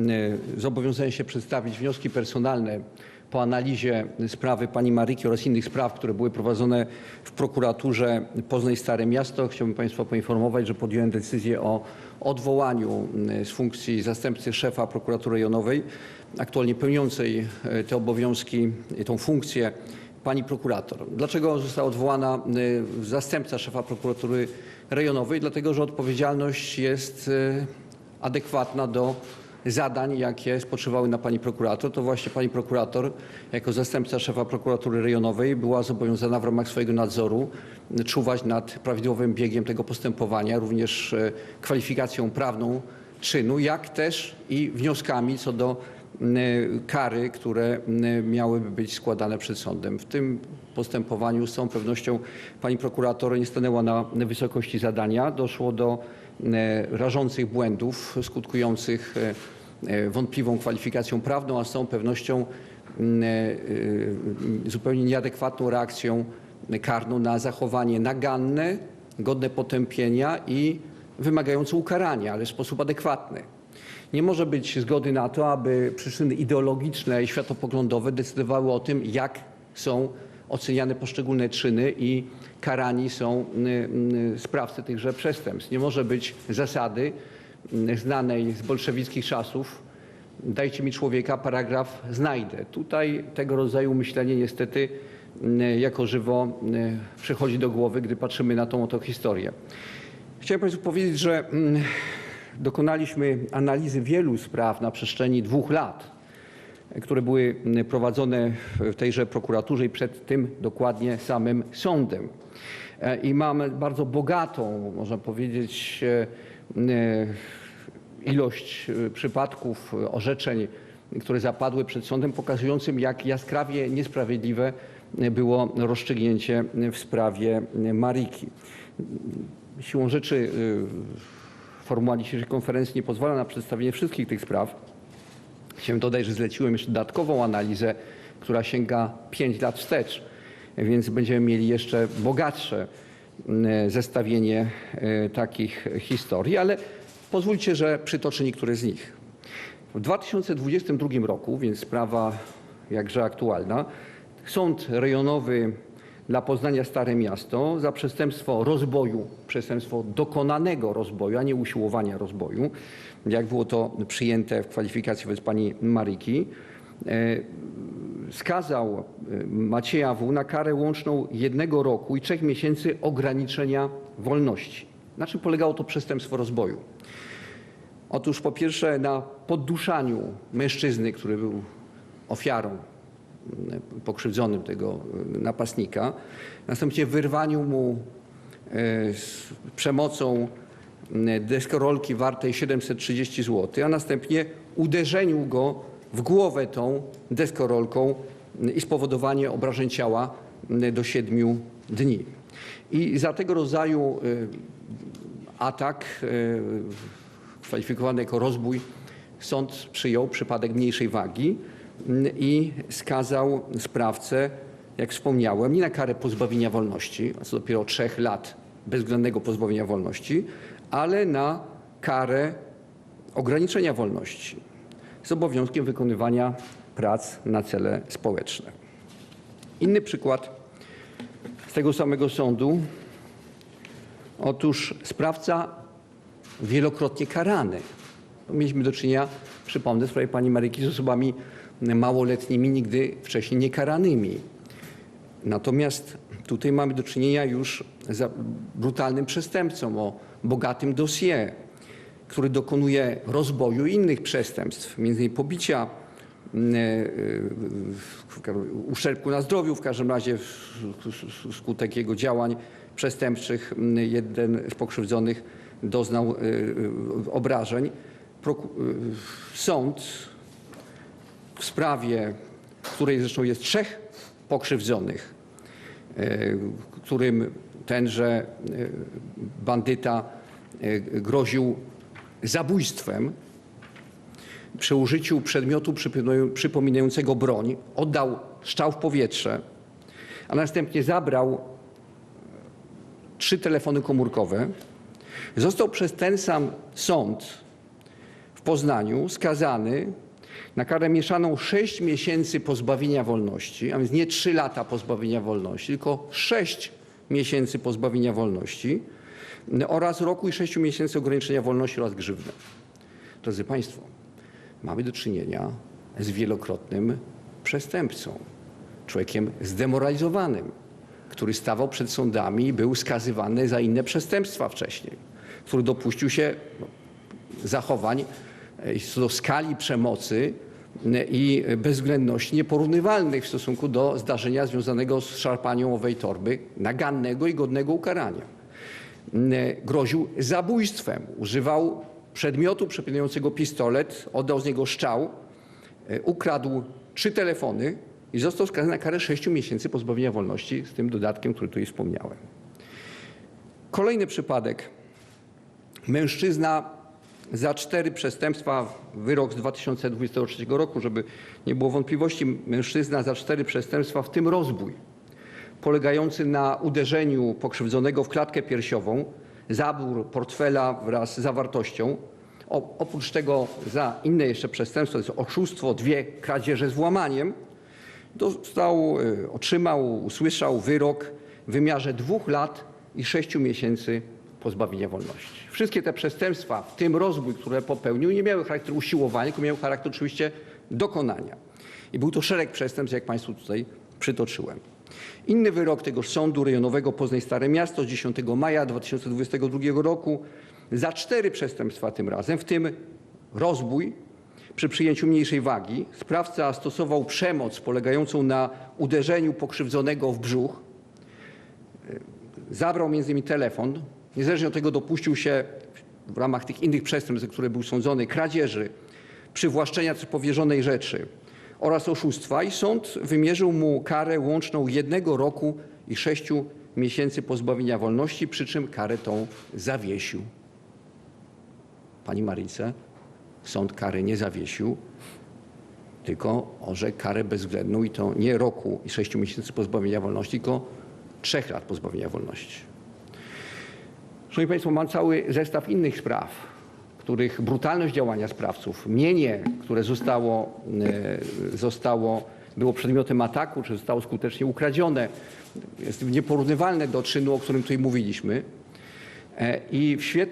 y, zobowiązałem się przedstawić wnioski personalne po analizie sprawy pani Maryki oraz innych spraw, które były prowadzone w prokuraturze Poznań Stare Miasto. Chciałbym Państwa poinformować, że podjąłem decyzję o odwołaniu y, z funkcji zastępcy szefa prokuratury rejonowej, aktualnie pełniącej y, te obowiązki, tą funkcję pani prokurator. Dlaczego została odwołana zastępca szefa prokuratury rejonowej? Dlatego, że odpowiedzialność jest adekwatna do zadań, jakie spoczywały na pani prokurator. To właśnie pani prokurator, jako zastępca szefa prokuratury rejonowej, była zobowiązana w ramach swojego nadzoru czuwać nad prawidłowym biegiem tego postępowania, również y, kwalifikacją prawną czynu, jak też i wnioskami co do y, kary, które miałyby być składane przed sądem. W tym postępowaniu z całą pewnością pani prokurator nie stanęła na wysokości zadania. Doszło do rażących błędów skutkujących y, y, wątpliwą kwalifikacją prawną, a z całą pewnością y, zupełnie nieadekwatną reakcją karną na zachowanie naganne, godne potępienia i wymagające ukarania, ale w sposób adekwatny. Nie może być zgody na to, aby przyczyny ideologiczne i światopoglądowe decydowały o tym, jak są oceniane poszczególne czyny i karani są y, y, sprawcy tychże przestępstw. Nie może być zasady y, znanej z bolszewickich czasów, dajcie mi człowieka, paragraf znajdę. Tutaj tego rodzaju myślenie niestety jako żywo przychodzi do głowy, gdy patrzymy na tą oto historię. Chciałem Państwu powiedzieć, że mm, dokonaliśmy analizy wielu spraw na przestrzeni dwóch lat, które były mm, prowadzone w tejże prokuraturze i przed tym dokładnie samym sądem. E, I mamy bardzo bogatą, można powiedzieć, e, e, ilość przypadków, orzeczeń, które zapadły przed sądem, pokazującym, jak jaskrawie niesprawiedliwe było rozstrzygnięcie w sprawie Mariki. Siłą rzeczy formuła dzisiejszej konferencji nie pozwala na przedstawienie wszystkich tych spraw. Chciałem dodać, że zleciłem jeszcze dodatkową analizę, która sięga 5 lat wstecz, więc będziemy mieli jeszcze bogatsze y, zestawienie y, takich historii, ale pozwólcie, że przytoczę niektóre z nich. W 2022 roku, więc sprawa jakże aktualna, Sąd Rejonowy dla Poznania Stare Miasto za przestępstwo rozboju, przestępstwo dokonanego rozboju, a nie usiłowania rozboju, jak było to przyjęte w kwalifikacji wobec pani Maryki, e, skazał e, Macieja W. na karę łączną jednego roku i trzech miesięcy ograniczenia wolności. Na czym polegało to przestępstwo rozboju? Otóż po pierwsze na podduszaniu mężczyzny, który był ofiarą, pokrzywdzonym tego y, napastnika, następnie wyrwaniu mu e, z przemocą deskorolki wartej 730 zł, a następnie uderzeniu go w głowę tą deskorolką i spowodowanie obrażeń ciała do 7 dni. I za tego rodzaju y, atak kwalifikowany jako rozbój sąd przyjął przypadek mniejszej wagi i skazał sprawcę, jak wspomniałem, nie na karę pozbawienia wolności, a co dopiero trzech lat bezwzględnego pozbawienia wolności, ale na karę ograniczenia wolności z obowiązkiem wykonywania prac na cele społeczne. Inny przykład z tego samego sądu. Otóż sprawca wielokrotnie karany. Mieliśmy do czynienia, przypomnę, w sprawie pani Maryki z osobami małoletnimi, nigdy wcześniej niekaranymi. Natomiast tutaj mamy do czynienia już z brutalnym przestępcą o bogatym dossier, który dokonuje rozboju innych przestępstw, m.in. pobicia, m, e, e, uszczerbku na zdrowiu, w każdym razie w- skutek jego działań przestępczych m, jeden z pokrzywdzonych doznał e, obrażeń. Sąd w sprawie, w której zresztą jest trzech pokrzywdzonych, e, którym tenże e, bandyta e, groził zabójstwem przy użyciu przedmiotu przypominającego- broń, oddał strzał w powietrze, a następnie zabrał trzy telefony komórkowe. Został przez ten sam sąd w Poznaniu skazany na karę mieszaną 6 miesięcy pozbawienia wolności, a więc nie 3 lata pozbawienia wolności, tylko 6 miesięcy pozbawienia wolności oraz roku i 6 miesięcy ograniczenia wolności oraz grzywny. Drodzy Państwo, mamy do czynienia z wielokrotnym przestępcą, człowiekiem zdemoralizowanym, który stawał przed sądami i był skazywany za inne przestępstwa wcześniej, który dopuścił się no, zachowań co do skali przemocy e, i bezwzględności nieporównywalnych w stosunku do zdarzenia związanego z szarpanią owej torby, nagannego i godnego ukarania. M, Groził zabójstwem, używał przedmiotu przypominającego pistolet, oddał z niego szczał, e, ukradł trzy telefony i został skazany na karę 6 miesięcy pozbawienia wolności z tym dodatkiem, który tutaj wspomniałem. Kolejny przypadek. Mężczyzna za cztery przestępstwa, wyrok z 2023 roku, żeby nie było wątpliwości, mężczyzna za cztery przestępstwa, w tym rozbój, polegający na uderzeniu pokrzywdzonego w klatkę piersiową, zabór portfela wraz z zawartością. O, oprócz tego za inne jeszcze przestępstwa, to jest oszustwo, dwie kradzieże z włamaniem, dostał, y, otrzymał, usłyszał wyrok w wymiarze dwóch lat i sześciu miesięcy pozbawienia wolności. Wszystkie te przestępstwa, w tym rozbój, które popełnił, nie miały charakteru usiłowania, tylko miały charakter oczywiście dokonania. I był to szereg przestępstw, jak Państwu tutaj przytoczyłem. Inny wyrok tegoż Sądu Rejonowego Poznań Stare Miasto z 10 maja 2022 roku za cztery przestępstwa tym razem, w tym rozbój, przy przyjęciu mniejszej wagi sprawca stosował przemoc polegającą na uderzeniu pokrzywdzonego w brzuch, zabrał między innymi telefon, niezależnie od tego dopuścił się w ramach tych innych przestępstw, za które był sądzony, kradzieży, przywłaszczenia powierzonej rzeczy oraz oszustwa i sąd wymierzył mu karę łączną jednego roku i sześciu miesięcy pozbawienia wolności, przy czym karę tą zawiesił. Pani Maryjce, sąd kary nie zawiesił, tylko orzekł karę bezwzględną i to nie roku i sześciu miesięcy pozbawienia wolności, tylko trzech lat pozbawienia wolności. Szanowni Państwo, mam cały zestaw innych spraw, których brutalność działania sprawców, mienie, które zostało, e, zostało, było przedmiotem ataku, czy zostało skutecznie ukradzione, jest nieporównywalne do czynu, o którym tutaj mówiliśmy. E, I w świetle